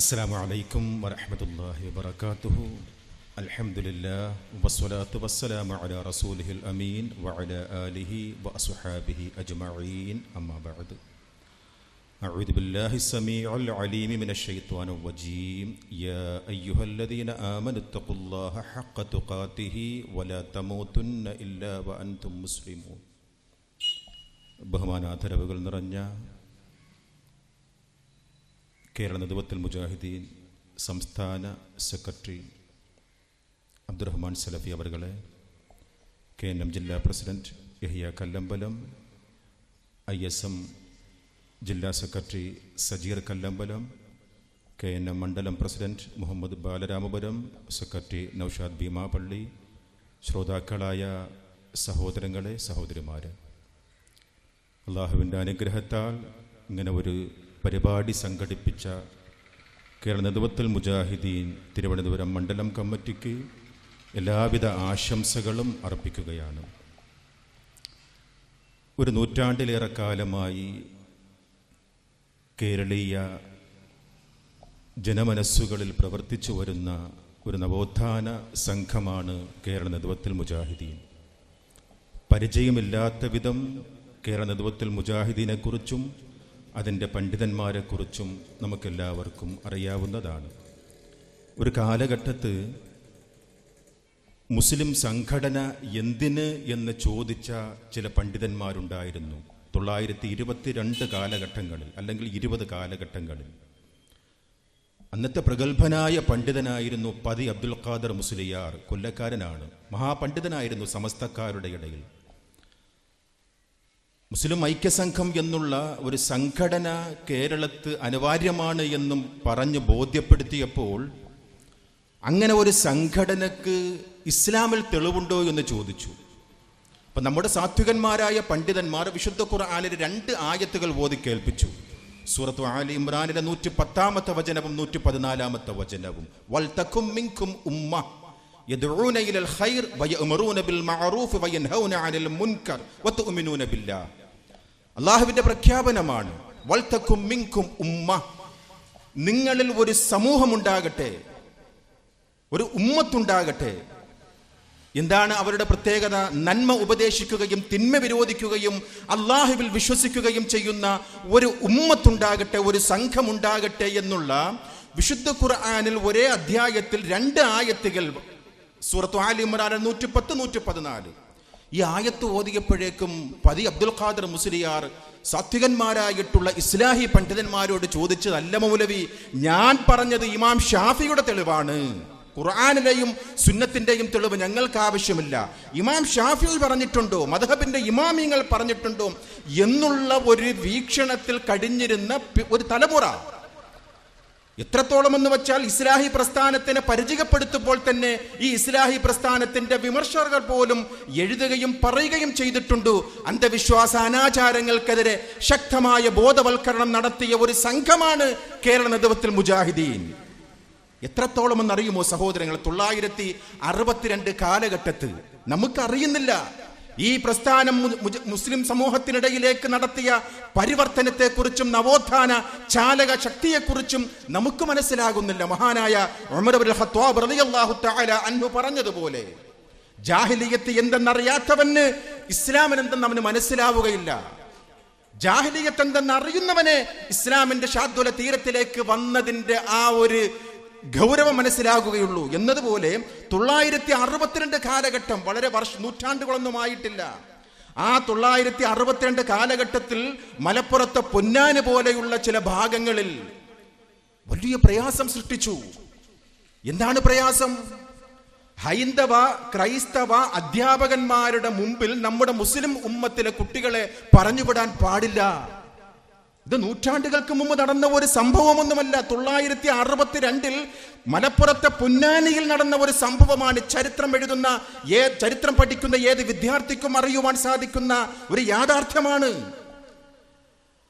السلام عليكم ورحمة الله وبركاته الحمد لله والصلاة والسلام على رسوله الأمين وعلى آله وأصحابه أجمعين أما بعد أعوذ بالله السميع العليم من الشيطان الرجيم يا أيها الذين آمنوا اتقوا الله حق تقاته ولا تموتن إلا وأنتم مسلمون ബഹുമാനാധരവുകൾ നിറഞ്ഞ കേരള നദുവത്തുൽ മുജാഹിദ്ദീൻ സംസ്ഥാന സെക്രട്ടറി അബ്ദുറഹ്മാൻ സലഫി അവറുകളെ കെ എൻ എം ജില്ലാ president Yahiya Kallambalam I S M ജില്ലാ secretary Sajeer Kallambalam K N M മണ്ഡലം പ്രസിഡന്റ് മുഹമ്മദ് ബാലരാമപുരം സെക്രട്ടറി നൌഷാദ് ഭീമാപള്ളി ശ്രോതാക്കളായ സഹോദരങ്ങളെ സഹോദരിമാരെ. അള്ളാഹുവിന്റെ അനുഗ്രഹത്താൽ ഇങ്ങനെ ഒരു പരിപാടി സംഘടിപ്പിച്ച കേരള നെതുവത്തൽ മുജാഹിദീൻ തിരുവനന്തപുരം മണ്ഡലം കമ്മിറ്റിക്ക് എല്ലാവിധ ആശംസകളും അർപ്പിക്കുകയാണ്. ഒരു നൂറ്റാണ്ടിലേറെ കാലമായി കേരളീയ ജനമനസ്സുകളിൽ പ്രവർത്തിച്ചു വരുന്ന ഒരു നവോത്ഥാന സംഘമാണ് കേരള നെതുവത്തിൽ മുജാഹിദീൻ. പരിചയമില്ലാത്ത വിധം കേരള നെതുവത്തിൽ മുജാഹിദീനെക്കുറിച്ചും അതിന്റെ പണ്ഡിതന്മാരെക്കുറിച്ചും നമുക്കെല്ലാവർക്കും അറിയാവുന്നതാണ്. ഒരു കാലഘട്ടത്ത് മുസ്ലിം സംഘടന എന്തിന് എന്ന് ചോദിച്ച ചില പണ്ഡിതന്മാരുണ്ടായിരുന്നു. തൊള്ളായിരത്തി ഇരുപത്തിരണ്ട് കാലഘട്ടങ്ങളിൽ അല്ലെങ്കിൽ ഇരുപത് കാലഘട്ടങ്ങളിൽ. അന്നത്തെ പ്രഗത്ഭനായ പണ്ഡിതനായിരുന്നു പതി അബ്ദുൽ ഖാദർ മുസ്ലിയാർ കൊല്ലക്കാരനാണ്. മഹാപണ്ഡിതനായിരുന്നു സമസ്തക്കാരുടെ ഇടയിൽ. മുസ്ലിം ഐക്യസംഘം എന്നുള്ള ഒരു സംഘടന കേരളത്ത് അനിവാര്യമാണ് എന്നും പറഞ്ഞ് ബോധ്യപ്പെടുത്തിയപ്പോൾ അങ്ങനെ ഒരു സംഘടനക്ക് ഇസ്ലാമിൽ തെളിവുണ്ടോ എന്ന് ചോദിച്ചു. അപ്പം നമ്മുടെ സാത്വികന്മാരായ പണ്ഡിതന്മാർ വിശുദ്ധ ഖുർആാനിൽ രണ്ട് ആയത്തുകൾ ഓതി കേൾപ്പിച്ചു. സൂറത്ത് ആലി ഇമ്രാനിലെ നൂറ്റി പത്താമത്തെ വചനവും നൂറ്റി പതിനാലാമത്തെ വചനവും. വൽ തക്കും മിങ്കും ഉമ്മ യദ്ഊന ഇലൽ ഖൈർ വയഅ്മറൂന ബിൽ മഅറൂഫ് വയൻഹൗന അനിൽ മുൻകർ വതുഅ്മിനൂന ബില്ലാഹ്. അള്ളാഹുവിന്റെ പ്രഖ്യാപനമാണ്. വൾത്തക്കും മിങ്കും ഉമ്മ. നിങ്ങളിൽ ഒരു സമൂഹമുണ്ടാകട്ടെ. ഒരു ഉമ്മത്തുണ്ടാകട്ടെ. എന്താണ് അവരുടെ പ്രത്യേകത? നന്മ ഉപദേശിക്കുകയും തിന്മ വിരോധിക്കുകയും അള്ളാഹുവിൽ വിശ്വസിക്കുകയും ചെയ്യുന്ന ഒരു ഉമ്മത്തുണ്ടാകട്ടെ ഒരു സംഘമുണ്ടാകട്ടെ എന്നുള്ള വിശുദ്ധ ഖുർആാനിൽ ഒരേ അധ്യായത്തിൽ രണ്ട് ആയത്തുകൾ സൂറത്ത് ആലി ഇമ്രാൻ നൂറ്റി പത്ത് നൂറ്റി പതിനാല് ഈ ആയത്ത് ഓതിയപ്പോഴേക്കും പതി അബ്ദുൽ ഖാദർ മുസ്ലിയാർ സാത്വികന്മാരായിട്ടുള്ള ഇസ്ലാഹി പണ്ഡിതന്മാരോട് ചോദിച്ചതല്ല മൗലവി ഞാൻ പറഞ്ഞത് ഇമാം ഷാഫിയുടെ തെളിവാണ്. ഖുർആാനിലെയും സുന്നത്തിന്റെയും തെളിവ് ഞങ്ങൾക്ക് ആവശ്യമില്ല. ഇമാം ഷാഫി പറഞ്ഞിട്ടുണ്ടോ? മധബിന്റെ ഇമാമിങ്ങൾ പറഞ്ഞിട്ടുണ്ടോ? എന്നുള്ള ഒരു വീക്ഷണത്തിൽ കടിഞ്ഞിരുന്ന ഒരു തലമുറ. എത്രത്തോളം എന്ന് വെച്ചാൽ ഇസ്ലാഹി പ്രസ്ഥാനത്തിനെ പരിചയപ്പെടുത്തുമ്പോൾ തന്നെ ഈ ഇസ്ലാഹി പ്രസ്ഥാനത്തിന്റെ വിമർശകർ പോലും എഴുതുകയും പറയുകയും ചെയ്തിട്ടുണ്ട്. അന്ധവിശ്വാസ അനാചാരങ്ങൾക്കെതിരെ ശക്തമായ ബോധവൽക്കരണം നടത്തിയ ഒരു സംഘമാണ് കേരള നേതൃത്വത്തിൽ മുജാഹിദീൻ. എത്രത്തോളം എന്നറിയുമോ സഹോദരങ്ങൾ തൊള്ളായിരത്തി അറുപത്തിരണ്ട് കാലഘട്ടത്ത് നമുക്കറിയുന്നില്ല. ഈ പ്രസ്ഥാനം മുസ്ലിം സമൂഹത്തിനിടയിലേക്ക് നടത്തിയ പരിവർത്തനത്തെക്കുറിച്ചും നവോത്ഥാന ചാലക ശക്തിയെക്കുറിച്ചും നമുക്ക് മനസ്സിലാകുന്നില്ല. മഹാനായ അൻഹു പറഞ്ഞതുപോലെ ജാഹിലിയത്ത് എന്തെന്നറിയാത്തവന് ഇസ്ലാമിന് എന്തെന്ന് അവന് മനസ്സിലാവുകയില്ല. ജാഹിലിയത്ത് എന്തെന്ന് അറിയുന്നവന് ഇസ്ലാമിന്റെ ശാദ്വല തീരത്തിലേക്ക് വന്നതിന്റെ ആ ഒരു ഗൗരവം മനസ്സിലാകുകയുള്ളൂ എന്നതുപോലെ തൊള്ളായിരത്തി അറുപത്തിരണ്ട് കാലഘട്ടം വളരെ വർഷ നൂറ്റാണ്ടുകളൊന്നുമായിട്ടില്ല. ആ തൊള്ളായിരത്തി അറുപത്തിരണ്ട് കാലഘട്ടത്തിൽ മലപ്പുറത്തെ പൊന്നാന് പോലെയുള്ള ചില ഭാഗങ്ങളിൽ വലിയ പ്രയാസം സൃഷ്ടിച്ചു. എന്താണ് പ്രയാസം? ഹൈന്ദവ ക്രൈസ്തവ അധ്യാപകന്മാരുടെ മുമ്പിൽ നമ്മുടെ മുസ്ലിം ഉമ്മത്തിലെ കുട്ടികളെ പറഞ്ഞുവിടാൻ പാടില്ല. ഇത് നൂറ്റാണ്ടുകൾക്ക് മുമ്പ് നടന്ന ഒരു സംഭവമൊന്നുമല്ല. തൊള്ളായിരത്തി അറുപത്തി രണ്ടിൽ മലപ്പുറത്തെ പൊന്നാനിയിൽ നടന്ന ഒരു സംഭവമാണ് ചരിത്രം എഴുതുന്ന ഏ ചരിത്രം പഠിക്കുന്ന ഏത് വിദ്യാർത്ഥിക്കും അറിയുവാൻ സാധിക്കുന്ന ഒരു യാഥാർത്ഥ്യമാണ്.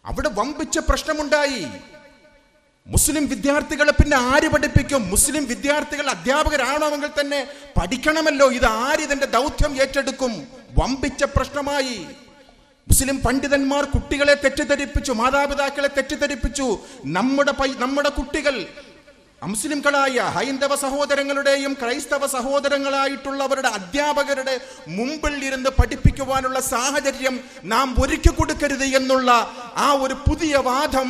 അവിടെ വമ്പിച്ച പ്രശ്നമുണ്ടായി. മുസ്ലിം വിദ്യാർത്ഥികളെ പിന്നെ ആര് പഠിപ്പിക്കും? മുസ്ലിം വിദ്യാർത്ഥികൾ അധ്യാപകരാണമെങ്കിൽ തന്നെ പഠിക്കണമല്ലോ. ഇത് ആര് ഇതിന്റെ ദൗത്യം ഏറ്റെടുക്കും? വമ്പിച്ച പ്രശ്നമായി. മുസ്ലിം പണ്ഡിതന്മാർ കുട്ടികളെ തെറ്റിദ്ധരിപ്പിച്ചു മാതാപിതാക്കളെ തെറ്റിദ്ധരിപ്പിച്ചു. നമ്മുടെ നമ്മുടെ കുട്ടികൾ മുസ്ലിംകളായ ഹൈന്ദവ സഹോദരങ്ങളുടെയും ക്രൈസ്തവ സഹോദരങ്ങളായിട്ടുള്ളവരുടെ അധ്യാപകരുടെ മുമ്പിൽ ഇരുന്ന് പഠിപ്പിക്കുവാനുള്ള സാഹചര്യം നാം ഒരുക്കി കൊടുക്കരുത് എന്നുള്ള ആ ഒരു പുതിയ വാദം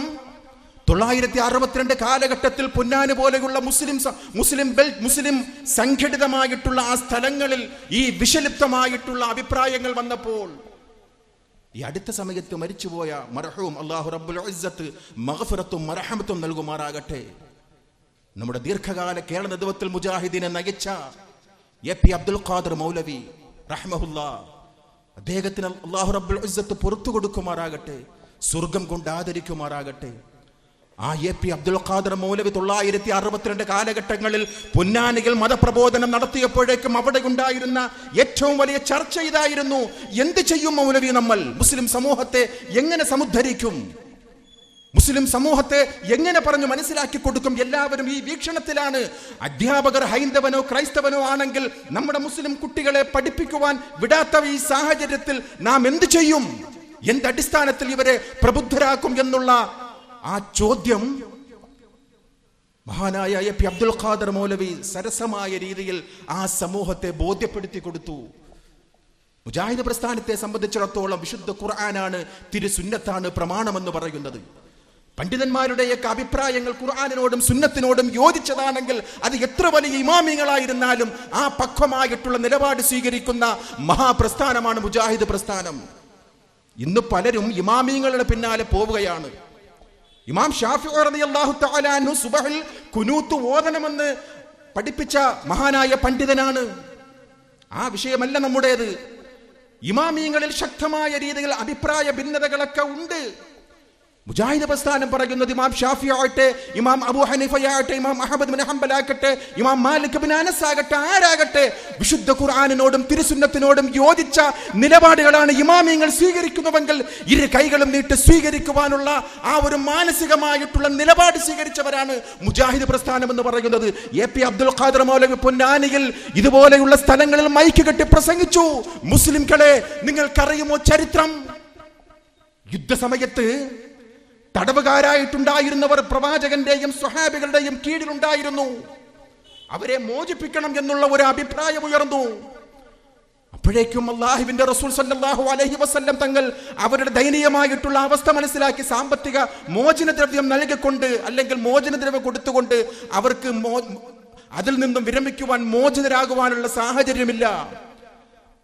തൊള്ളായിരത്തി അറുപത്തിരണ്ട് കാലഘട്ടത്തിൽ പൊന്നാന് പോലെയുള്ള മുസ്ലിം മുസ്ലിം ബെൽറ്റ് മുസ്ലിം സംഘടിതമായിട്ടുള്ള ആ സ്ഥലങ്ങളിൽ ഈ വിഷലിപ്തമായിട്ടുള്ള അഭിപ്രായങ്ങൾ വന്നപ്പോൾ ഈ അടുത്ത സമയത്ത് മരിച്ചുപോയ മർഹൂം അള്ളാഹു റബ്ബുൽ ഇസ്സത്ത് മഹഫുറത്തും മറഹമത്തും നൽകുമാറാകട്ടെ. നമ്മുടെ ദീർഘകാല കേരള നേതൃത്വത്തിൽ മുജാഹിദിനെ നയിച്ച എ പി അബ്ദുൽ ഖാദർ മൗലവി റഹ്മഹുല്ല അദ്ദേഹത്തിന് അള്ളാഹു റബ്ബുൽ ഇസ്സത്ത് പുറത്തു കൊടുക്കുമാറാകട്ടെ സ്വർഗം കൊണ്ട് ആദരിക്കുമാറാകട്ടെ. ആ എ പി അബ്ദുൽ ഖാദർ മൗലവി തൊള്ളായിരത്തി അറുപത്തിരണ്ട് കാലഘട്ടങ്ങളിൽ പൊന്നാനികൾ മതപ്രബോധനം നടത്തിയപ്പോഴേക്കും അവിടെ ഉണ്ടായിരുന്ന ഏറ്റവും വലിയ ചർച്ച ഇതായിരുന്നു. എന്ത് ചെയ്യും മൗലവി നമ്മൾ? മുസ്ലിം സമൂഹത്തെ എങ്ങനെ സമുദ്ധരിക്കും? മുസ്ലിം സമൂഹത്തെ എങ്ങനെ പറഞ്ഞു മനസ്സിലാക്കി കൊടുക്കും? എല്ലാവരും ഈ വീക്ഷണത്തിലാണ്. അധ്യാപകർ ഹൈന്ദവനോ ക്രൈസ്തവനോ ആണെങ്കിൽ നമ്മുടെ മുസ്ലിം കുട്ടികളെ പഠിപ്പിക്കുവാൻ വിടാത്ത ഈ സാഹചര്യത്തിൽ നാം എന്ത് ചെയ്യും? എന്തടിസ്ഥാനത്തിൽ ഇവരെ പ്രബുദ്ധരാക്കും എന്നുള്ള ആ ചോദ്യം മഹാനായ എ പി അബ്ദുൽ ഖാദർ മൗലവി സരസമായ രീതിയിൽ ആ സമൂഹത്തെ ബോധ്യപ്പെടുത്തി കൊടുത്തു. മുജാഹിദ് പ്രസ്ഥാനത്തെ സംബന്ധിച്ചിടത്തോളം വിശുദ്ധ ഖുർആനാണ് തിരുസുന്നത്താണ് പ്രമാണമെന്ന് പറയുന്നത്. പണ്ഡിതന്മാരുടെയൊക്കെ അഭിപ്രായങ്ങൾ ഖുർആാനിനോടും സുന്നത്തിനോടും യോജിച്ചതാണെങ്കിൽ അത് എത്ര വലിയ ഇമാമിങ്ങളായിരുന്നാലും ആ പക്വമായിട്ടുള്ള നിലപാട് സ്വീകരിക്കുന്ന മഹാപ്രസ്ഥാനമാണ് മുജാഹിദ് പ്രസ്ഥാനം. ഇന്ന് പലരും ഇമാമിങ്ങളുടെ പിന്നാലെ പോവുകയാണ്. ഇമാം ഷാഫി റളിയല്ലാഹു തആല അൻഹു സുബഹിൽ കുനൂത്ത് ഓതണമെന്ന് പഠിപ്പിച്ച മഹാനായ പണ്ഡിതനാണ്. ആ വിഷയമല്ല നമ്മുടേത്. ഇമാമീങ്ങളിൽ ശക്തമായ രീതിയിൽ അഭിപ്രായ ഭിന്നതകളൊക്കെ ഉണ്ട്. മുജാഹിദ് പ്രസ്ഥാനം പറയുന്നത് ഇമാം ഷാഫി ആകട്ടെ ഇമാം അബു ഹനീഫയാകട്ടെ ഇമാം അഹമ്മദ് ബിൻ ഹംബലാകട്ടെ ഇമാം മാലിക് ബിൻ അനസ് ആകട്ടെ ആരാകട്ടെ വിശുദ്ധ ഖുർആാനിനോടും തിരുസുന്നത്തിനോടും യോജിച്ച നിലപാടുകളാണ് ഇമാമിയങ്ങൾ സ്വീകരിക്കുന്നുവെങ്കിൽ ഇരു കൈകളും നീട്ടി സ്വീകരിക്കുവാനുള്ള ആ ഒരു മാനസികമായിട്ടുള്ള നിലപാട് സ്വീകരിച്ചവരാണ് മുജാഹിദ് പ്രസ്ഥാനം എന്ന് പറയുന്നത്. എ പി അബ്ദുൽ ഖാദർ മൗലവി പൊന്നാനിയിൽ ഇതുപോലെയുള്ള സ്ഥലങ്ങളിൽ മൈക്ക് കെട്ടി പ്രസംഗിച്ചു. മുസ്ലിംകളെ നിങ്ങൾക്കറിയുമോ ചരിത്രം? യുദ്ധസമയത്ത് തടവുകാരായിട്ടുണ്ടായിരുന്നവർ പ്രവാചകന്റെയും സ്വഹാബികളുടെയും കീഴിലുണ്ടായിരുന്നു. അവരെ മോചിപ്പിക്കണം എന്നുള്ള ഒരു അഭിപ്രായം ഉയർന്നു. അപ്പോഴേക്കും അള്ളാഹുവിന്റെ റസൂൽ സല്ലാഹു അലഹി വസ്ല്ലം തങ്ങൾ അവരുടെ ദയനീയമായിട്ടുള്ള അവസ്ഥ മനസ്സിലാക്കി സാമ്പത്തിക മോചനദ്രവ്യം നൽകിക്കൊണ്ട് അല്ലെങ്കിൽ മോചനദ്രവ്യം കൊടുത്തുകൊണ്ട് അവർക്ക് അതിൽ നിന്നും വിരമിക്കുവാൻ മോചിതരാകുവാനുള്ള സാഹചര്യമില്ല.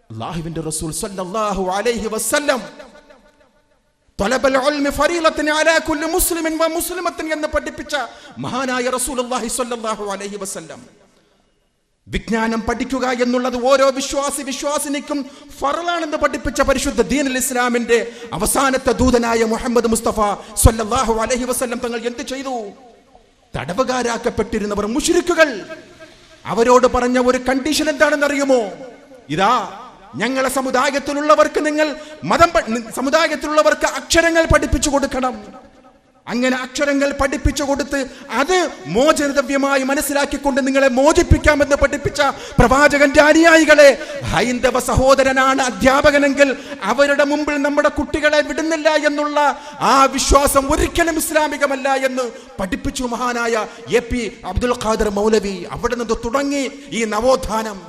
അള്ളാഹുവിന്റെ റസൂൽ സല്ലാഹു അലഹി വസല്ലം എന്ന് പഠിപ്പിച്ച മഹാനായ അലൈഹി വസല്ലം. വിജ്ഞാനം പഠിക്കുക എന്നുള്ളത് ഓരോ വിശ്വാസി വിശ്വാസിനിക്കും ഫറലാണെന്ന് പഠിപ്പിച്ച പരിശുദ്ധ ദീനുൽ ഇസ്ലാമിന്റെ അവസാനത്തെ ദൂതനായ മുഹമ്മദ് മുസ്തഫ സ്വല്ലല്ലാഹു അലൈഹി വസല്ലം തങ്ങൾ എന്ത് ചെയ്തു? തടവുകാരാക്കപ്പെട്ടിരുന്നവർ മുഷിരിക്കുകൾ. അവരോട് പറഞ്ഞ ഒരു കണ്ടീഷൻ എന്താണെന്ന് അറിയുമോ ഇതാ ഞങ്ങളെ സമുദായത്തിലുള്ളവർക്ക് നിങ്ങൾ മതം സമുദായത്തിലുള്ളവർക്ക് അക്ഷരങ്ങൾ പഠിപ്പിച്ചു കൊടുക്കണം. അങ്ങനെ അക്ഷരങ്ങൾ പഠിപ്പിച്ചു കൊടുത്ത് അത് മോചനദ്രവ്യമായി മനസ്സിലാക്കിക്കൊണ്ട് നിങ്ങളെ മോചിപ്പിക്കാമെന്ന് പഠിപ്പിച്ച പ്രവാചകന്റെ അനുയായികളെ ഹൈന്ദവ സഹോദരനാണ് അധ്യാപകനെങ്കിൽ അവരുടെ മുമ്പിൽ നമ്മുടെ കുട്ടികളെ വിടുന്നില്ല എന്നുള്ള ആ വിശ്വാസം ഒരിക്കലും ഇസ്ലാമികമല്ല എന്ന് പഠിപ്പിച്ചു മഹാനായ എ പി അബ്ദുൽ ഖാദർ മൗലവി അവിടെ നിന്ന് തുടങ്ങി ഈ നവോത്ഥാനം.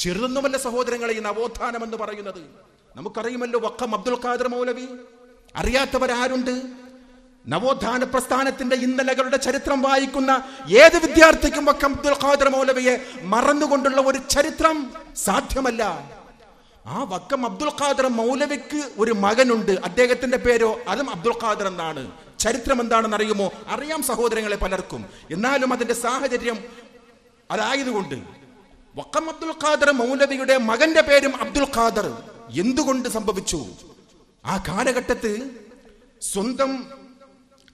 ചെറുതൊന്നുമല്ല സഹോദരങ്ങളെ ഈ നവോത്ഥാനം എന്ന് പറയുന്നത്. നമുക്കറിയുമല്ലോ വക്കം അബ്ദുൽ ഖാദർ മൗലവി. അറിയാത്തവരാരുണ്ട്? നവോത്ഥാന പ്രസ്ഥാനത്തിന്റെ ഇന്നലകളുടെ ചരിത്രം വായിക്കുന്ന ഏത് വിദ്യാർത്ഥിക്കും വക്കം അബ്ദുൽ ഖാദർ മൗലവിയെ മറന്നുകൊണ്ടുള്ള ഒരു ചരിത്രം സാധ്യമല്ല. ആ വക്കം അബ്ദുൽ ഖാദർ മൗലവിക്ക് ഒരു മകനുണ്ട്. അദ്ദേഹത്തിന്റെ പേരോ അതും അബ്ദുൽ ഖാദർ എന്നാണ്. ചരിത്രം എന്താണെന്ന് അറിയുമോ അറിയാം സഹോദരങ്ങളെ പലർക്കും. എന്നാലും അതിന്റെ സാഹചര്യം അതായതുകൊണ്ട് വക്കം അബ്ദുൽ ഖാദർ മൗലവിയുടെ മകന്റെ പേരും അബ്ദുൽ ഖാദർ. എന്തുകൊണ്ട് സംഭവിച്ചു? ആ കാലഘട്ടത്ത് സ്വന്തം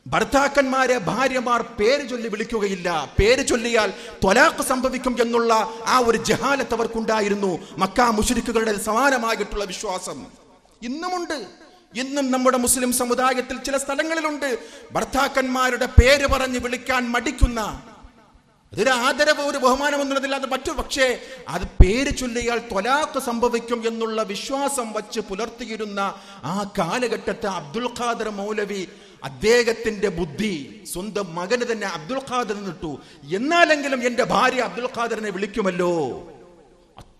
ഭർത്താക്കന്മാരെ ഭാര്യമാർ പേര് ചൊല്ലി വിളിക്കുകയില്ല. പേര് ചൊല്ലിയാൽ ത്വലാഖ് സംഭവിക്കും എന്നുള്ള ആ ഒരു ജഹാലത്ത് അവർക്കുണ്ടായിരുന്നു. മക്ക മുഷരിക്കുകളുടെ സമാനമായിട്ടുള്ള വിശ്വാസം. ഇന്നുമുണ്ട്. ഇന്നും നമ്മുടെ മുസ്ലിം സമുദായത്തിൽ ചില സ്ഥലങ്ങളിലുണ്ട്. ഭർത്താക്കന്മാരുടെ പേര് പറഞ്ഞ് വിളിക്കാൻ മടിക്കുന്ന അതൊരു ആദരവ് ഒരു ബഹുമാനം എന്നുള്ളതില്ലാതെ പക്ഷേ അത് പേര് ചൊല്ലിയാൽ തൊലാക്ക് സംഭവിക്കും എന്നുള്ള വിശ്വാസം വച്ച് പുലർത്തിയിരുന്ന ആ കാലഘട്ടത്തെ അബ്ദുൽ ഖാദർ മൗലവി അദ്ദേഹത്തിന്റെ ബുദ്ധി സ്വന്തം മകന് തന്നെ അബ്ദുൽ ഖാദർ നിട്ടു എന്നാലെങ്കിലും എന്റെ ഭാര്യ അബ്ദുൽ ഖാദറിനെ വിളിക്കുമല്ലോ?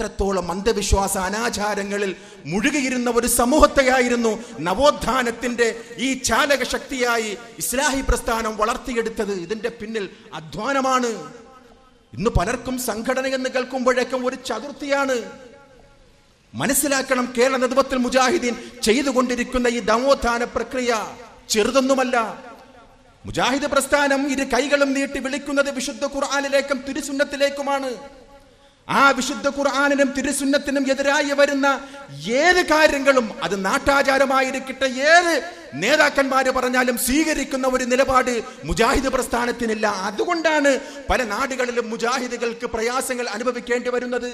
അത്രത്തോളം അന്ധവിശ്വാസ അനാചാരങ്ങളിൽ മുഴുകിയിരുന്ന ഒരു സമൂഹത്തെയായിരുന്നു നവോത്ഥാനത്തിന്റെ ഈ ചാലക ശക്തിയായി ഇസ്ലാഹി പ്രസ്ഥാനം വളർത്തിയെടുത്തത്. ഇതിന്റെ പിന്നിൽ അധ്വാനമാണ്. ഇന്ന് പലർക്കും സംഘടന എന്ന് കേൾക്കുമ്പോഴേക്കും ഒരു ചതുർത്ഥിയാണ്. മനസ്സിലാക്കണം കേരള നേതൃത്വത്തിൽ മുജാഹിദീൻ ചെയ്തുകൊണ്ടിരിക്കുന്ന ഈ നവോത്ഥാന പ്രക്രിയ ചെറുതൊന്നുമല്ല. മുജാഹിദ് പ്രസ്ഥാനം ഇരു കൈകളും നീട്ടി വിളിക്കുന്നത് വിശുദ്ധ ഖുർആാനിലേക്കും തിരുസുന്നത്തിലേക്കുമാണ്. ആ വിശുദ്ധ ഖുർആാനിനും തിരുസുന്നത്തിനും എതിരായി വരുന്ന ഏത് കാര്യങ്ങളും അത് നാട്ടാചാരമായിരിക്കട്ടെ. ഏത് നേതാക്കന്മാർ പറഞ്ഞാലും സ്വീകരിക്കുന്ന ഒരു നിലപാട് മുജാഹിദ് പ്രസ്ഥാനത്തിനില്ല. അതുകൊണ്ടാണ് പല നാടുകളിലും മുജാഹിദുകൾക്ക് പ്രയാസങ്ങൾ അനുഭവിക്കേണ്ടി വരുന്നത്.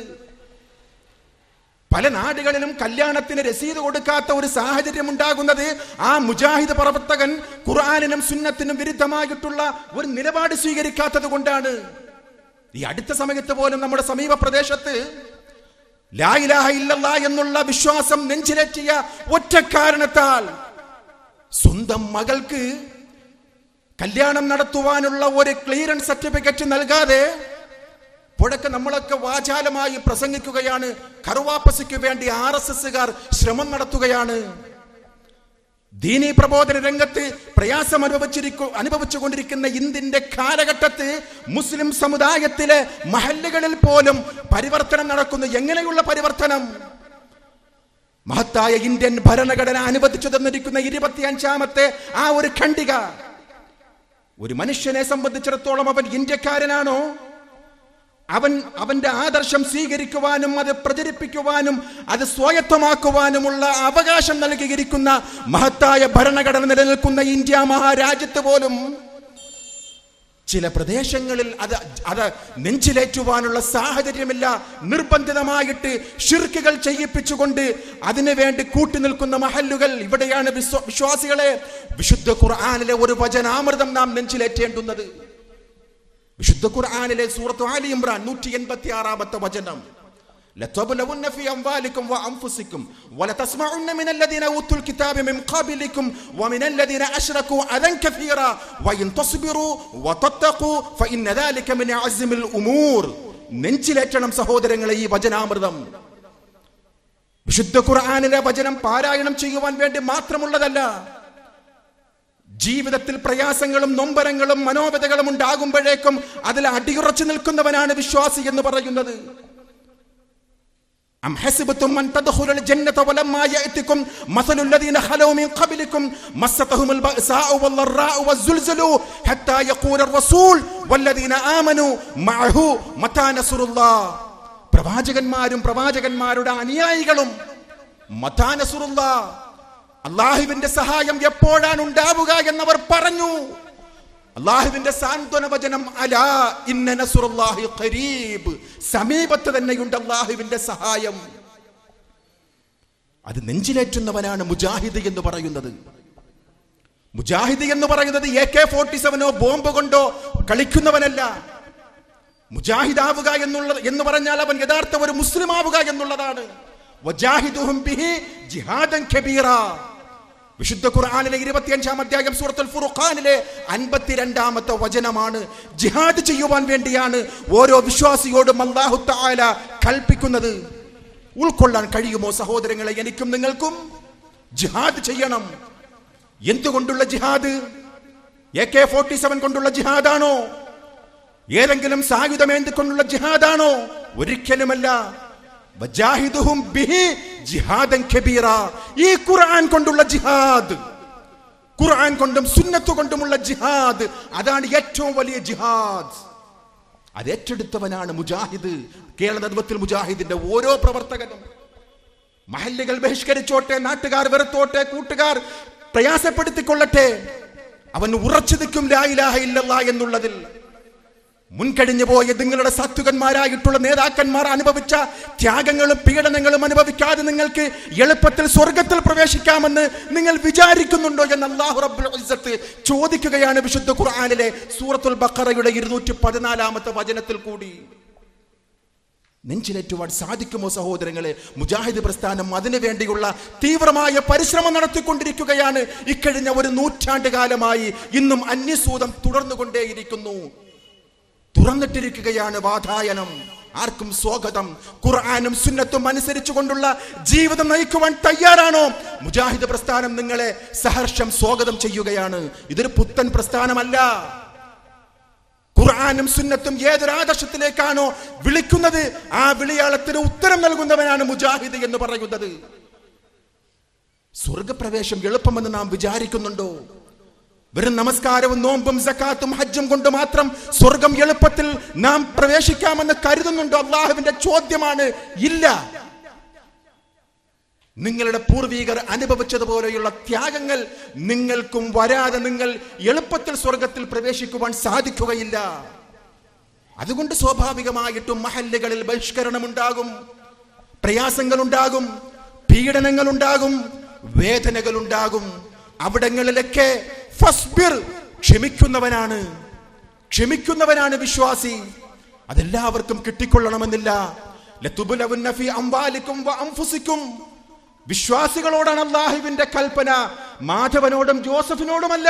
പല നാടുകളിലും കല്യാണത്തിന് രസീത് കൊടുക്കാത്ത ഒരു സാഹചര്യം ഉണ്ടാകുന്നത് ആ മുജാഹിദ് പ്രവർത്തകൻ ഖുർആാനിനും സുന്നത്തിനും വിരുദ്ധമായിട്ടുള്ള ഒരു നിലപാട് സ്വീകരിക്കാത്തത് കൊണ്ടാണ്. ഈ അടുത്ത സമയത്ത് പോലും നമ്മുടെ സമീപ പ്രദേശത്ത് ലായിലാഹ ഇല്ലല്ല എന്നുള്ള വിശ്വാസം നെഞ്ചിലെറ്റിയ ഒറ്റ കാരണത്താൽ സ്വന്തം മകൾക്ക് കല്യാണം നടത്തുവാനുള്ള ഒരു ക്ലിയറൻസ് സർട്ടിഫിക്കറ്റ് നൽകാതെ പുഴക്ക് നമ്മളൊക്കെ വാചാലമായി പ്രസംഗിക്കുകയാണ്. കറുവാപ്പസിക്ക് വേണ്ടി ആർ എസ് എസ്സുകാർ ശ്രമം നടത്തുകയാണ്. ദീനി പ്രബോധന രംഗത്ത് പ്രയാസം അനുഭവിച്ചിരിക്കു അനുഭവിച്ചുകൊണ്ടിരിക്കുന്ന ഇന്ത്യന്റെ കാലഘട്ടത്ത് മുസ്ലിം സമുദായത്തിലെ മഹല്ലുകളിൽ പോലും പരിവർത്തനം നടക്കുന്നു. എങ്ങനെയുള്ള പരിവർത്തനം? മഹത്തായ ഇന്ത്യൻ ഭരണഘടന അനുവദിച്ചു തന്നിരിക്കുന്ന ഇരുപത്തിയഞ്ചാമത്തെ ആ ഒരു ഖണ്ഡിക. ഒരു മനുഷ്യനെ സംബന്ധിച്ചിടത്തോളം അവൻ ഇന്ത്യക്കാരനാണോ? അവൻ അവന്റെ ആദർശം സ്വീകരിക്കുവാനും അത് പ്രചരിപ്പിക്കുവാനും അത് സ്വായത്തമാക്കുവാനുമുള്ള അവകാശം നൽകിയിരിക്കുന്ന മഹത്തായ ഭരണഘടന നിലനിൽക്കുന്ന ഇന്ത്യ മഹാരാജ്യത്ത് പോലും ചില പ്രദേശങ്ങളിൽ അത് അത് നെഞ്ചിലേറ്റുവാനുള്ള സാഹചര്യമില്ല. നിർബന്ധിതമായിട്ട് ഷിർക്കുകൾ ചെയ്യിപ്പിച്ചുകൊണ്ട് അതിനു വേണ്ടി കൂട്ടുനിൽക്കുന്ന മഹല്ലുകൾ ഇവിടെയാണ് വിശ്വാസികളെ. വിശുദ്ധ ഖുർആാനിലെ ഒരു വചനാമൃതം നാം നെഞ്ചിലേറ്റേണ്ടുന്നത്. വിശുദ്ധ ഖുർആനിലെ സൂറത്ത് ആലി ഇമ്രാൻ നൂറ്റി എൺപത്തി ആറാമത്തെ വചനം لتبلون في أموالكم وأنفسكم ولتسمعن من الذين أوتوا الكتاب من قبلكم ومن الذين أشركوا أذى كثيرا وإن تصبروا وتتقوا فإن ذلك من عزم الأمور നെഞ്ചിലേറ്റണം സഹോദരങ്ങളെ ഈ വചനാമൃതം വിശുദ്ധ ഖുർആനിലെ വചനം പാരായണം ചെയ്യുവാൻ വേണ്ടി മാത്രമുള്ളതല്ല ജീവിതത്തിൽ പ്രയാസങ്ങളും നൊമ്പരങ്ങളും മനോവ്യതകളും ഉണ്ടാകുമ്പോഴേക്കും അതിൽ അടിയുറച്ചു നിൽക്കുന്നവനാണ് വിശ്വാസി എന്ന് പറയുന്നത് أم حسبتم أن تدخلوا الجنة ولما يأتكم مثل الذين خلوا من قبلكم مستهم البأساء والضراء والزلزلوا حتى يقول الرسول والذين آمنوا معه متى نصر الله പ്രവാചകന്മാരും പ്രവാചകന്മാരുടെ അനുയായികളും മതാ നസുറുള്ള അള്ളാഹുവിന്റെ സഹായം എപ്പോഴാണ് ഉണ്ടാവുക എന്നവർ പറഞ്ഞു. അള്ളാഹുവിന്റെ സാന്ത്വന വചനം അലാ ഇന്ന നസുറുല്ലാഹി ഖരീബ്. സമീപത്ത് തന്നെയുണ്ട് അള്ളാഹുവിന്റെ സഹായം. അത് നെഞ്ചിലേറ്റുന്നവനാണ് മുജാഹിദ് എന്ന് പറയുന്നത്. മുജാഹിദ് എന്ന് പറയുന്നത് എ കെ ഫോർട്ടി സെവനോ ബോംബ് കൊണ്ടോ കളിക്കുന്നവനല്ല. മുജാഹിദാവുക എന്നുള്ളത് എന്ന് പറഞ്ഞാൽ അവൻ യഥാർത്ഥ ഒരു മുസ്ലിം ആവുക എന്നുള്ളതാണ്. വജാഹിദുഹും ബിഹി ജിഹാദൻ കബീറ. വിശുദ്ധ ഖുർആനിലെ ഇരുപത്തിയഞ്ചാം അധ്യായം സൂറത്തുൽ ഫുറുഖാനിലെ അൻപത്തിരണ്ടാമത്തെ വചനമാണ്. ജിഹാദ് ചെയ്യുവാൻ വേണ്ടിയാണ് ഓരോ വിശ്വാസിയോടും അള്ളാഹു തആല കൽപ്പിക്കുന്നത്. ഉൾക്കൊള്ളാൻ കഴിയുമോ സഹോദരങ്ങളെ? എനിക്കും നിങ്ങൾക്കും ജിഹാദ് ചെയ്യണം. എന്തുകൊണ്ടുള്ള ജിഹാദ്? എ കെ ഫോർട്ടി സെവൻ കൊണ്ടുള്ള ജിഹാദാണോ? ഏതെങ്കിലും സായുധമേന്തിക്കൊണ്ടുള്ള ജിഹാദാണോ? ഒരിക്കലുമല്ല. ഈ ഖുർആൻ കൊണ്ടുള്ള ജിഹാദ് ഖുർആൻ കൊണ്ടും സുന്നത്ത് കൊണ്ടുമുള്ള ജിഹാദ് അതാണ് ഏറ്റവും വലിയ ജിഹാദ്. അത് ഏറ്റെടുത്തവനാണ് മുജാഹിദ്. കേരള തത്വത്തിൽ മുജാഹിദിന്റെ ഓരോ പ്രവർത്തകനും. മഹല്ലുകൾ ബഹിഷ്കരിച്ചോട്ടെ നാട്ടുകാർ വെറുത്തോട്ടെ കൂട്ടുകാർ പ്രയാസപ്പെടുത്തിക്കൊള്ളട്ടെ. അവൻ ഉറച്ചു നിൽക്കും ലായിലാഹ ഇല്ലല്ലാ എന്നുള്ളതിൽ. മുൻകഴിഞ്ഞു പോയ നിങ്ങളുടെ സത്വകന്മാരായിട്ടുള്ള നേതാക്കന്മാർ അനുഭവിച്ച ത്യാഗങ്ങളും പീഡനങ്ങളും അനുഭവിക്കാതെ നിങ്ങൾക്ക് എളുപ്പത്തിൽ സ്വർഗത്തിൽ പ്രവേശിക്കാമെന്ന് നിങ്ങൾ വിചാരിക്കുന്നുണ്ടോ എന്ന് അള്ളാഹു റബ്ബുൽ ഇസ്സത്ത് ചോദിക്കുകയാണ് വിശുദ്ധ ഖുർആാനിലെ സൂറത്തുൽ ബക്കറയുടെ ഇരുന്നൂറ്റി പതിനാലാമത്തെ വചനത്തിൽ കൂടി. നെഞ്ചിലേറ്റുവാൻ സാധിക്കുമോ സഹോദരങ്ങളെ? മുജാഹിദ് പ്രസ്ഥാനം അതിനു വേണ്ടിയുള്ള തീവ്രമായ പരിശ്രമം നടത്തിക്കൊണ്ടിരിക്കുകയാണ്. ഇക്കഴിഞ്ഞ ഒരു നൂറ്റാണ്ട് കാലമായി ഇന്നും അന്യസൂതം തുടർന്നുകൊണ്ടേയിരിക്കുന്നു. തുറന്നിട്ടിരിക്കുകയാണ് വാതായനം ആർക്കും സ്വാഗതം. ഖുർആാനും സുന്നത്തും അനുസരിച്ചു കൊണ്ടുള്ള ജീവിതം നയിക്കുവാൻ തയ്യാറാണോ? മുജാഹിദ് പ്രസ്ഥാനം നിങ്ങളെ സഹർഷം സ്വാഗതം ചെയ്യുകയാണ്. ഇതൊരു പുത്തൻ പ്രസ്ഥാനമല്ല. ഖുർആാനും സുന്നത്തും ഏതൊരു ആദർശത്തിലേക്കാണോ വിളിക്കുന്നത്? ആ വിളിയാളത്തിന് ഉത്തരം നൽകുന്നവനാണ് മുജാഹിദ് എന്ന് പറയുന്നത്. സ്വർഗപ്രവേശം എളുപ്പമെന്ന് നാം വിചാരിക്കുന്നുണ്ടോ? വെറും നമസ്കാരവും നോമ്പും സക്കാത്തും ഹജ്ജും കൊണ്ട് മാത്രം സ്വർഗം എളുപ്പത്തിൽ നാം പ്രവേശിക്കാമെന്ന് കരുതുന്നുണ്ടോ. അള്ളാഹുവിന്റെ ചോദ്യമാണ് ഇല്ല. നിങ്ങളുടെ പൂർവീകർ അനുഭവിച്ചതുപോലെയുള്ള ത്യാഗങ്ങൾ നിങ്ങൾക്കും വരാതെ നിങ്ങൾ എളുപ്പത്തിൽ സ്വർഗത്തിൽ പ്രവേശിക്കുവാൻ സാധിക്കുകയില്ല. അതുകൊണ്ട് സ്വാഭാവികമായിട്ടും മഹല്ലുകളിൽ ബഹിഷ്കരണമുണ്ടാകും പ്രയാസങ്ങളുണ്ടാകും പീഡനങ്ങളുണ്ടാകും വേദനകളുണ്ടാകും. അവിടങ്ങളിലൊക്കെ ഫസ്ബിർ ക്ഷമിക്കുന്നവനാണ്. ക്ഷമിക്കുന്നവനാണ് വിശ്വാസി. അതെല്ലാവർക്കും കിട്ടിക്കൊള്ളണമെന്നില്ല. വിശ്വാസികളോടാണ് അള്ളാഹുവിന്റെ കൽപ്പന. മാധവനോടും ജോസഫിനോടുമല്ല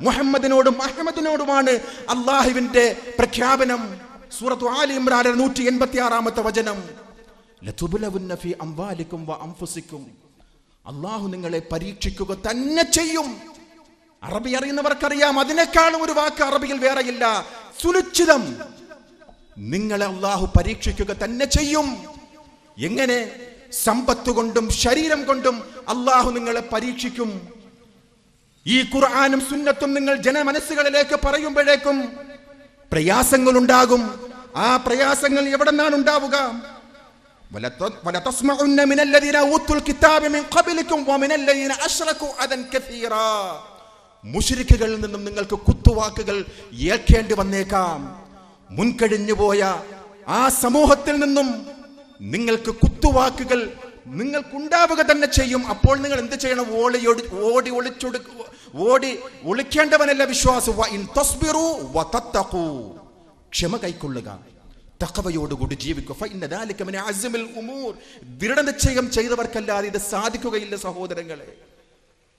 മുഹമ്മദിനോടും അഹമ്മദിനോടുമാണ് അള്ളാഹുവിന്റെ പ്രഖ്യാപനം. സൂറത്തു ആലി ഇമ്രാന്റെ നൂറ്റി എൺപത്തി ആറാമത്തെ വചനം അംവാലിക്കും അള്ളാഹു നിങ്ങളെ പരീക്ഷിക്കുക തന്നെ ചെയ്യും. അറബി അറിയുന്നവർക്കറിയാം അതിനേക്കാളും ഒരു വാക്ക് അറബിയിൽ വേറെയില്ല സുനിശ്ചിതം നിങ്ങളെ അള്ളാഹു പരീക്ഷിക്കുക തന്നെ ചെയ്യും എങ്ങനെ സമ്പത്ത് കൊണ്ടും ശരീരം കൊണ്ടും അള്ളാഹു നിങ്ങളെ പരീക്ഷിക്കും ഈ ഖുർആാനും സുന്നത്തും നിങ്ങൾ ജനമനസ്സുകളിലേക്ക് പറയുമ്പോഴേക്കും പ്രയാസങ്ങൾ ഉണ്ടാകും ആ പ്രയാസങ്ങൾ എവിടെ നിന്നാണ് ഉണ്ടാവുക ولت- ولتسمعن من الذين اوتوا الكتاب من قبلكم ومن الذين اشركوا اذى كثيرا മുശ്രിക്കുകളിൽ നിന്നും നിങ്ങൾക്ക് കുത്തുവാക്കുകൾ ഏൽക്കേണ്ടി വന്നേക്കാം. മുൻകഴിഞ്ഞു പോയ ആ സമൂഹത്തിൽ നിന്നും നിങ്ങൾക്ക് കുത്തുവാക്കുകൾ നിങ്ങൾക്കുണ്ടാവുക തന്നെ ചെയ്യും. അപ്പോൾ നിങ്ങൾ എന്ത് ചെയ്യണം? ഓടി ഓടി ഒളിച്ചൊടു ഓടി ഒളിക്കേണ്ടവനല്ല വിശ്വാസം. ക്ഷമ കൈക്കൊള്ളുക. തക്കവയോടുകൂടി ജീവിക്കുക. ദൃഢനിശ്ചയം ചെയ്തവർക്കല്ലാതെ ഇത് സാധിക്കുകയില്ല സഹോദരങ്ങളെ.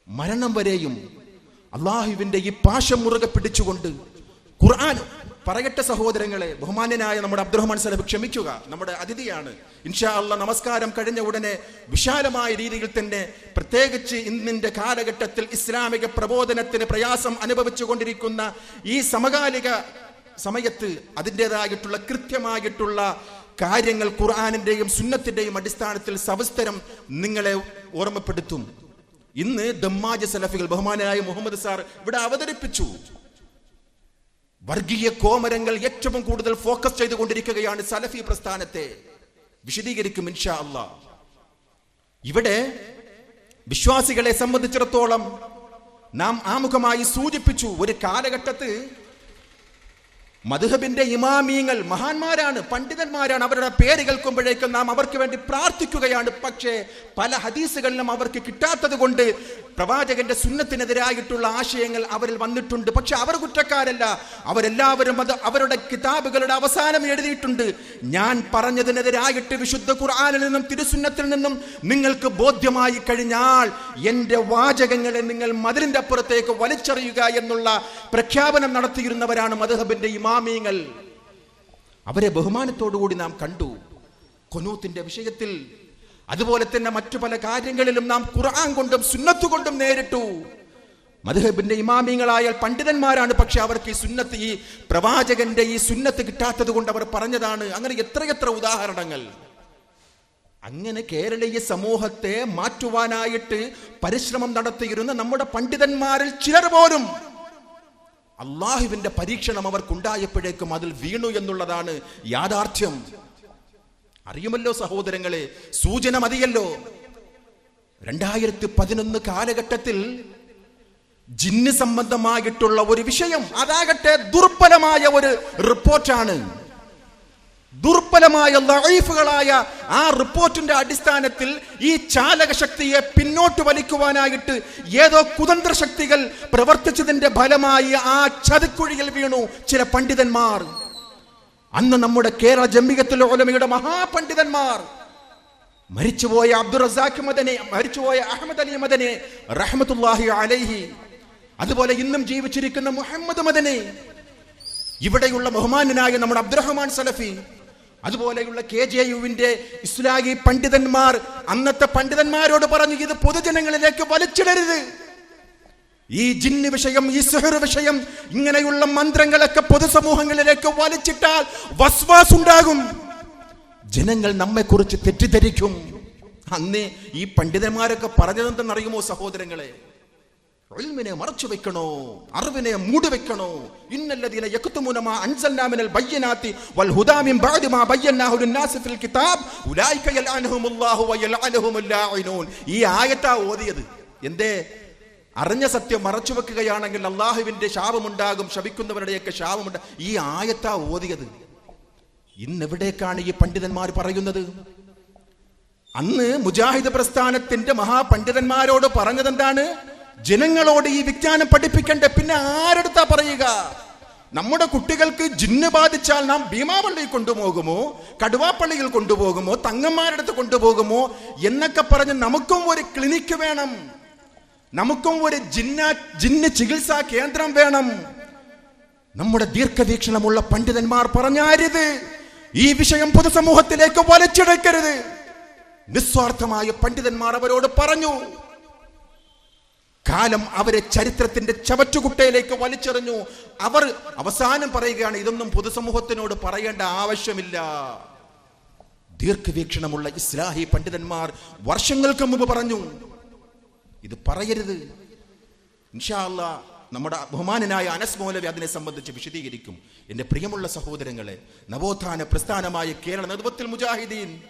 മരണം വരെയും അള്ളാഹുവിന്റെ ഈ പാശം മുറുകെ പിടിച്ചുകൊണ്ട് ഖുർആൻ പറയട്ടെ സഹോദരങ്ങളെ ബഹുമാന്യനായ നമ്മുടെ അബ്ദുറഹ്മാൻ സലഫ് ക്ഷമിക്കുക. നമ്മുടെ അതിഥിയാണ്. ഇൻഷാ അല്ല നമസ്കാരം കഴിഞ്ഞ ഉടനെ വിശാലമായ രീതിയിൽ തന്നെ പ്രത്യേകിച്ച് ഇന്നിന്റെ കാലഘട്ടത്തിൽ ഇസ്ലാമിക പ്രബോധനത്തിന് പ്രയാസം അനുഭവിച്ചു കൊണ്ടിരിക്കുന്ന ഈ സമകാലിക സമയത്ത് അതിന്റെതായിട്ടുള്ള കൃത്യമായിട്ടുള്ള കാര്യങ്ങൾ ഖുർആാനിന്റെയും സുന്നത്തിന്റെയും അടിസ്ഥാനത്തിൽ സവിസ്തരം നിങ്ങളെ ഓർമ്മപ്പെടുത്തും. ഇന്ന് ദമ്മാജ് സലഫികൾ ബഹുമാനായ മുഹമ്മദ് സാർ ഇവിടെ അവതരിപ്പിച്ചു. വർഗീയ കോമരങ്ങൾ ഏറ്റവും കൂടുതൽ ഫോക്കസ് ചെയ്തുകൊണ്ടിരിക്കുകയാണ് സലഫി പ്രസ്ഥാനത്തെ. വിശദീകരിക്കും ഇൻഷാ അല്ല ഇവിടെ വിശ്വാസികളെ സംബന്ധിച്ചിടത്തോളം നാം ആമുഖമായി സൂചിപ്പിച്ചു ഒരു കാലഘട്ടത്ത് മധുഹബിന്റെ ഇമാമീങ്ങൾ മഹാന്മാരാണ് പണ്ഡിതന്മാരാണ്. അവരുടെ പേര് കേൾക്കുമ്പോഴേക്കും നാം അവർക്ക് വേണ്ടി പ്രാർത്ഥിക്കുകയാണ്. പക്ഷേ പല ഹദീസുകളിലും അവർക്ക് കിട്ടാത്തത് കൊണ്ട് പ്രവാചകന്റെ സുന്നത്തിനെതിരായിട്ടുള്ള ആശയങ്ങൾ അവരിൽ വന്നിട്ടുണ്ട്. പക്ഷെ അവർ കുറ്റക്കാരല്ല. അവരെല്ലാവരും അത് അവരുടെ കിതാബുകളുടെ അവസാനം എഴുതിയിട്ടുണ്ട്. ഞാൻ പറഞ്ഞതിനെതിരായിട്ട് വിശുദ്ധ ഖുർആാനിൽ നിന്നും തിരുസുന്നത്തിൽ നിന്നും നിങ്ങൾക്ക് ബോധ്യമായി കഴിഞ്ഞാൽ എന്റെ വാചകങ്ങളെ നിങ്ങൾ മതിലിന്റെ അപ്പുറത്തേക്ക് വലിച്ചെറിയുക എന്നുള്ള പ്രഖ്യാപനം നടത്തിയിരുന്നവരാണ് മധുഹബിന്റെ ഇമാമിയങ്ങൾ അവരെ ബഹുമാനത്തോടുകൂടി നാം കണ്ടു. കൊനൂത്തിന്റെ വിഷയത്തിൽ അതുപോലെ തന്നെ മറ്റു പല കാര്യങ്ങളിലും നാം ഖുർആൻ കൊണ്ടും സുന്നത്ത് കൊണ്ടും നേരിട്ടു. മധുഹബിന്റെ ഇമാമിങ്ങളായാൽ പണ്ഡിതന്മാരാണ് പക്ഷെ അവർക്ക് ഈ സുന്നത്ത് ഈ പ്രവാചകന്റെ ഈ സുന്നത്ത് കിട്ടാത്തത് കൊണ്ട് അവർ പറഞ്ഞതാണ് അങ്ങനെ എത്രയെത്ര ഉദാഹരണങ്ങൾ. അങ്ങനെ കേരളീയ സമൂഹത്തെ മാറ്റുവാനായിട്ട് പരിശ്രമം നടത്തിയിരുന്ന നമ്മുടെ പണ്ഡിതന്മാരിൽ ചിലർ പോലും അള്ളാഹുവിന്റെ പരീക്ഷണം അവർക്കുണ്ടായപ്പോഴേക്കും അതിൽ വീണു എന്നുള്ളതാണ് യാഥാർത്ഥ്യം. അറിയുമല്ലോ സഹോദരങ്ങളെ സൂചന മതിയല്ലോ. രണ്ടായിരത്തി പതിനൊന്ന് കാലഘട്ടത്തിൽ ജിന്ന് സംബന്ധമായിട്ടുള്ള ഒരു വിഷയം അതാകട്ടെ ദുർബലമായ ഒരു റിപ്പോർട്ടാണ്. ദുർബലമായ ലൈഫുകളായ ആ റിപ്പോർട്ടിന്റെ അടിസ്ഥാനത്തിൽ ഈ ചാലക ശക്തിയെ പിന്നോട്ട് വലിക്കുവാനായിട്ട് ഏതോ കുതന്ത്ര ശക്തികൾ പ്രവർത്തിച്ചതിന്റെ ഫലമായി ആ ചതിക്കുഴിയിൽ വീണു ചില പണ്ഡിതന്മാർ. അന്ന് നമ്മുടെ കേരള ജമ്മികത്തുൽ ഓലമയുടെ മഹാപണ്ഡിതന്മാർ മരിച്ചുപോയ അബ്ദുൾ റസാഖ് മദനെ മരിച്ചുപോയ അഹമ്മദ് അലി മദനെ റഹ്മത്തുല്ലാഹി അലൈഹി അതുപോലെ ഇന്നും ജീവിച്ചിരിക്കുന്ന മുഹമ്മദ് മദനെ ഇവിടെയുള്ള ബഹുമാനനായ നമ്മുടെ അബ്ദുറഹ്മാൻ സലഫി അതുപോലെയുള്ള കെ ജെ യുവിന്റെ ഇസ്ലാഹി പണ്ഡിതന്മാർ അന്നത്തെ പണ്ഡിതന്മാരോട് പറഞ്ഞു ഇത് പൊതുജനങ്ങളിലേക്ക് വലിച്ചിടരുത്. ഈ ജിന്ന് വിഷയം ഈ സെഹർ വിഷയം ഇങ്ങനെയുള്ള മന്ത്രങ്ങളൊക്കെ പൊതുസമൂഹങ്ങളിലേക്ക് വലിച്ചിട്ടാൽ വസ്വാസ് ഉണ്ടാകും ജനങ്ങൾ നമ്മെക്കുറിച്ച് തെറ്റിദ്ധരിക്കും. അന്ന് ഈ പണ്ഡിതന്മാരൊക്കെ പറഞ്ഞതെന്തെന്നറിയുമോ സഹോദരങ്ങളെ? ഇൽമിനെ മറച്ചു വെക്കണോ? അറിവിനെ മൂടി വെക്കണോ? ഇന്നല്ലതിനെ യക്തുമുനമാ അൻസൽനാമിനൽ അൻസൽനാ മിനൽ ബയ്യനാത്തി വൽ ഹുദാമിൻ ബഅദി ബയ്യനാഹു ലിന്നാസി ഫിൽ കിതാബ്. ഉലൈക യൽഅനഹുമുല്ലാഹു വയൽഅനഹുമുൽ ലാഇനൂൻ. ഈ ആയത്താ ഓതിയത്. എന്തേ? അറിഞ്ഞ സത്യം മറച്ചു വെക്കുകയാണെങ്കിൽ അള്ളാഹുവിന്റെ ശാപമുണ്ടാകും ശപിക്കുന്നവരുടെയൊക്കെ ശാപമുണ്ട് ഈ ആയത്താ ഓതിയത്. ഇന്നെവിടേക്കാണ് ഈ പണ്ഡിതന്മാർ പറയുന്നത്? അന്ന് മുജാഹിദ് പ്രസ്ഥാനത്തിന്റെ മഹാപണ്ഡിതന്മാരോട് പറഞ്ഞതെന്താണ്? ജനങ്ങളോട് ഈ വിജ്ഞാനം പഠിപ്പിക്കണ്ടേ? പിന്നെ ആരെടുത്താ പറയുക? നമ്മുടെ കുട്ടികൾക്ക് ജിന്ന് ബാധിച്ചാൽ നാം ഭീമാപള്ളിയിൽ കൊണ്ടുപോകുമോ? കടുവാപ്പള്ളിയിൽ കൊണ്ടുപോകുമോ? തങ്ങന്മാരടുത്ത് കൊണ്ടുപോകുമോ? എന്നൊക്കെ പറഞ്ഞ് നമുക്കും ഒരു ക്ലിനിക്ക് വേണം. നമുക്കും ഒരു ജിന്ന ജിന്ന് ചികിത്സാ കേന്ദ്രം വേണം. നമ്മുടെ ദീർഘവീക്ഷണമുള്ള പണ്ഡിതന്മാർ പറഞ്ഞാരുത്. ഈ വിഷയം പൊതുസമൂഹത്തിലേക്ക് വലിച്ചെടുക്കരുത് നിസ്വാർത്ഥമായ പണ്ഡിതന്മാർ അവരോട് പറഞ്ഞു കാലം അവരെ ചരിത്രത്തിന്റെ ചവറ്റുകുട്ടയിലേക്ക് വലിച്ചെറിഞ്ഞു. അവർ അവസാനം പറയുകയാണ് ഇതൊന്നും പൊതുസമൂഹത്തിനോട് പറയേണ്ട ആവശ്യമില്ല. ദീർഘവീക്ഷണമുള്ള ഇസ്ലാഹി പണ്ഡിതന്മാർ വർഷങ്ങൾക്ക് മുമ്പ് പറഞ്ഞു ഇത് പറയരുത്. ഇൻഷാല്ല നമ്മുടെ ബഹുമാനനായ അനസ് മൗലവി അതിനെ സംബന്ധിച്ച് വിശദീകരിക്കും. എന്റെ പ്രിയമുള്ള സഹോദരങ്ങളെ നവോത്ഥാന പ്രസ്ഥാനമായ കേരള നേതൃത്വത്തിൽ മുജാഹിദീൻ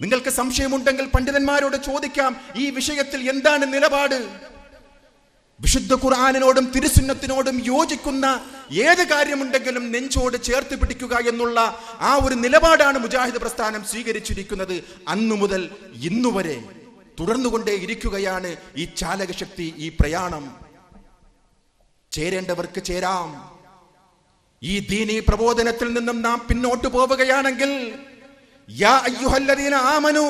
നിങ്ങൾക്ക് സംശയമുണ്ടെങ്കിൽ പണ്ഡിതന്മാരോട് ചോദിക്കാം ഈ വിഷയത്തിൽ എന്താണ് നിലപാട്? വിശുദ്ധ ഖുർആാനിനോടും തിരുസുന്നത്തിനോടും യോജിക്കുന്ന ഏത് കാര്യമുണ്ടെങ്കിലും നെഞ്ചോട് ചേർത്ത് പിടിക്കുക എന്നുള്ള ആ ഒരു നിലപാടാണ് മുജാഹിദ് പ്രസ്ഥാനം സ്വീകരിച്ചിരിക്കുന്നത്. അന്നു മുതൽ ഇന്നുവരെ തുടർന്നുകൊണ്ടേ ഇരിക്കുകയാണ് ഈ ചാലകശക്തി ഈ പ്രയാണം. ചേരേണ്ടവർക്ക് ചേരാം. ഈ ദീനി പ്രബോധനത്തിൽ നിന്നും നാം പിന്നോട്ട് പോവുകയാണെങ്കിൽ യാ അയ്യുഹല്ലദീന ആമനു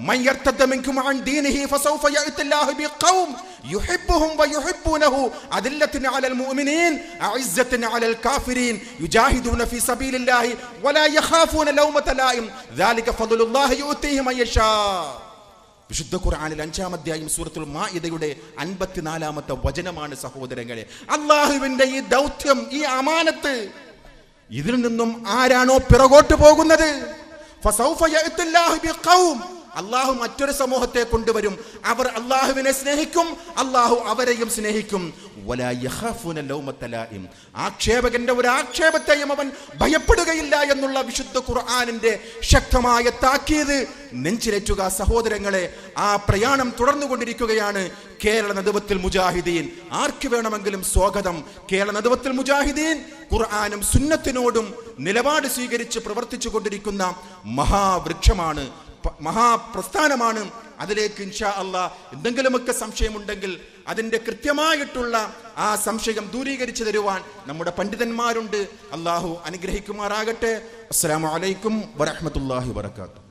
من يرتد منكم عن دينه فسوف يأتي الله بقوم يحبهم ويحبونه أذلة على المؤمنين أعزة على الكافرين يجاهدون في سبيل الله ولا يخافون لومة لائم ذلك فضل الله يؤتيه من يشاء വിശുദ്ധ ഖുർആനിൽ അഞ്ചാം അധ്യായം സൂറത്തുൽ മാഇദയുടെ അൻപത്തിനാലാമത്തെ വചനമാണ് സഹോദരങ്ങളെ അള്ളാഹുവിന്റെ ഈ ദൗത്യം ഈ അമാനത്ത് ഇതിൽ നിന്നും ആരാണോ പിറകോട്ട് പോകുന്നത് ഫസൗഫ യഅ്തില്ലാഹു ബിഖൗം അള്ളാഹു മറ്റൊരു സമൂഹത്തെ കൊണ്ടുവരും. അവർ അള്ളാഹുവിനെ സ്നേഹിക്കും അള്ളാഹു അവരെയും സ്നേഹിക്കും. ആക്ഷേപകന്റെ ഒരു ആക്ഷേപത്തെയും അവൻ ഭയപ്പെടുകയില്ല എന്നുള്ള വിശുദ്ധ ഖുർആാനിന്റെ ശക്തമായ താക്കീത്. നെഞ്ചിലേറ്റുക സഹോദരങ്ങളെ ആ പ്രയാണം തുടർന്നുകൊണ്ടിരിക്കുകയാണ് കേരള നദുവത്തിൽ മുജാഹിദീൻ. ആർക്ക് വേണമെങ്കിലും സ്വാഗതം. കേരള നദുവത്തിൽ മുജാഹിദീൻ ഖുർആാനും സുന്നത്തിനോടും നിലപാട് സ്വീകരിച്ച് പ്രവർത്തിച്ചു കൊണ്ടിരിക്കുന്ന മഹാവൃക്ഷമാണ് മഹാപ്രസ്ഥാനമാണ്. അതിലേക്ക് ഇൻഷാ അള്ളാ എന്തെങ്കിലുമൊക്കെ സംശയമുണ്ടെങ്കിൽ അതിന്റെ കൃത്യമായിട്ടുള്ള ആ സംശയം ദൂരീകരിച്ചു തരുവാൻ നമ്മുടെ പണ്ഡിതന്മാരുണ്ട്. അള്ളാഹു അനുഗ്രഹിക്കുമാറാകട്ടെ. അസ്സാം വലൈക്കും വറഹ്മത്തുള്ളാഹി വബറകാതുഹു.